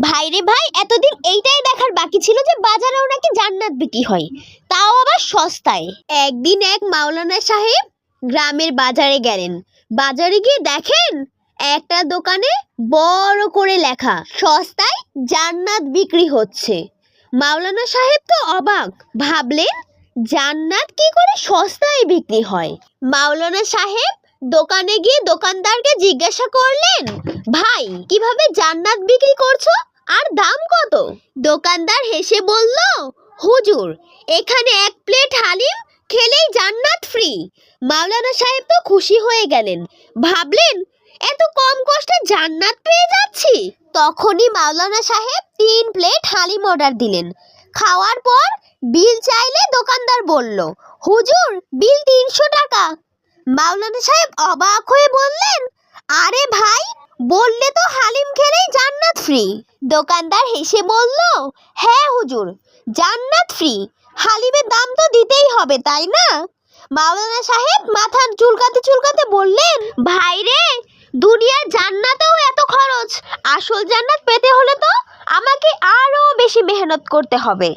ভাইরে ভাই, এতদিন এইটাই দেখার বাকি ছিল যে বাজারেও নাকি জান্নাত বিক্রি হয়। তাও আবার সস্তায়। একদিন এক মাওলানা সাহেব গ্রামের বাজারে গেলেন। বাজারে গিয়ে দেখেন একটা দোকানে বড় করে লেখা, সস্তায় জান্নাত বিক্রি হচ্ছে। মাওলানা সাহেব তো অবাক, ভাবলেন জান্নাত কি করে সস্তায় বিক্রি হয়? মাওলানা সাহেব দোকানে গিয়ে দোকানদারকে জিজ্ঞাসা করলেন, ভাই, কীভাবে জান্নাত বিক্রি করছ? আর দাম কত? দোকানদার হেসে বলল, হুজুর, এখানে এক প্লেট হালিম খেলেই জান্নাত ফ্রি মাওলানা সাহেব তো খুশি হয়ে গেলেন। ভাবলেন, এত কম কষ্টে জান্নাত পেয়ে যাচ্ছি? তখনই মাওলানা সাহেব তিন প্লেট হালিম অর্ডার দিলেন। খাওয়ার পর বিল চাইলে দোকানদার বলল, হুজুর, বিল তিনশো টাকা। মাওলানা সাহেব অবাক হয়ে বললেন, আরে ভাই, বললে তো হালিম খেলেই জান্নাত ফ্রি দোকানদার হেসে বলল হ্যাঁ হুজুর, জান্নাত ফ্রি হালিমের দাম তো দিতেই হবে, তাই না? মাওলানা সাহেব মাথার চুলকাতে চুলকাতে বললেন, ভাই রে, দুনিয়ার জান্নাতেও এত খরচ। আসল জান্নাত পেতে হলে তো আমাকে আরও বেশি মেহনত করতে হবে।